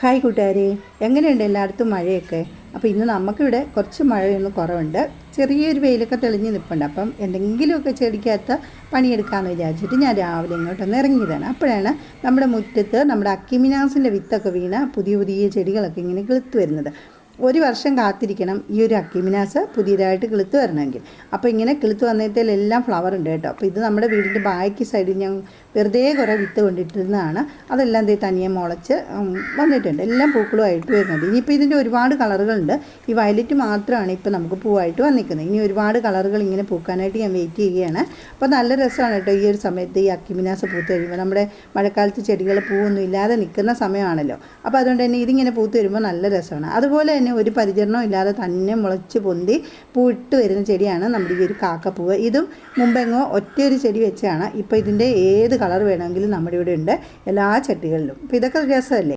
Hi കൂട്ടുകാരെ. എങ്ങനെയുണ്ട് എല്ലായിടത്തും മഴയൊക്കെ? അപ്പോൾ ഇന്ന് നമുക്കിവിടെ കുറച്ച് മഴയൊന്നും കുറവുണ്ട്. ചെറിയൊരു വെയിലൊക്കെ തെളിഞ്ഞ് നിൽപ്പുണ്ട് അപ്പം എന്തെങ്കിലുമൊക്കെ ചെടിക്കകത്ത് പണിയെടുക്കാമെന്ന് വിചാരിച്ചിട്ട് ഞാൻ രാവിലെ ഇങ്ങോട്ടൊന്ന് ഇറങ്ങിയതാണ്. അപ്പോഴാണ് നമ്മുടെ മുറ്റത്ത് നമ്മുടെ അക്കിമിനാസിന്റെ വിത്തൊക്കെ വീണ പുതിയ പുതിയ ചെടികളൊക്കെ ഇങ്ങനെ കിളുത്ത് വരുന്നത്. ഒരു വർഷം കാത്തിരിക്കണം ഈ ഒരു അക്കിമിനാസ് പുതിയതായിട്ട് കിളുത്ത് വരണമെങ്കിൽ. അപ്പോൾ ഇങ്ങനെ കിളുത്ത് എല്ലാം ഫ്ലവർ ഉണ്ട് കേട്ടോ. അപ്പോൾ ഇത് നമ്മുടെ വീടിന്റെ ബാക്കി സൈഡിൽ ഞാൻ വെറുതെ കുറേ വിത്ത് കൊണ്ടിട്ടിരുന്നതാണ്. അതെല്ലാം ദേ തനിയെ മുളച്ച് വന്നിട്ടുണ്ട്. എല്ലാം പൂക്കളുമായിട്ട് വരുന്നുണ്ട് ഇനിയിപ്പോൾ ഇതിന്റെ ഒരുപാട് കളറുകളുണ്ട്. ഈ വയലറ്റ് മാത്രമാണ് ഇപ്പോൾ നമുക്ക് പൂവായിട്ട് വന്നിരിക്കുന്നത്. ഇനി ഒരുപാട് കളറുകൾ ഇങ്ങനെ പൂക്കാനായിട്ട് ഞാൻ വെയിറ്റ് ചെയ്യുകയാണ്. അപ്പോൾ നല്ല രസമാണ് കേട്ടോ ഈ ഒരു സമയത്ത് ഈ അക്കിമിനാസ് പൂത്ത് കഴിയുമ്പോൾ നമ്മുടെ മഴക്കാലത്ത് ചെടികൾ പൂവൊന്നും ഇല്ലാതെ നിൽക്കുന്ന സമയമാണല്ലോ. അപ്പോൾ അതുകൊണ്ട് തന്നെ ഇതിങ്ങനെ പൂത്ത് വരുമ്പോൾ നല്ല രസമാണ്. അതുപോലെ തന്നെ ഒരു പരിചരണവും ഇല്ലാതെ തന്നെ മുളച്ച് പൊന്തി പൂട്ട് വരുന്ന ചെടിയാണ് നമ്മുടെ ഈ ഒരു കാക്കപ്പൂവ്. ഇതും മുമ്പെങ്ങോ ഒറ്റയൊരു ചെടി വെച്ചാണ്. ഇപ്പോൾ ഇതിന്റെ ഏത് കളർ വേണമെങ്കിലും നമ്മുടെ ഇവിടെ ഉണ്ട്. എല്ലാ ചെടികളിലും. അപ്പോൾ ഇതൊക്കെ രസമല്ലേ?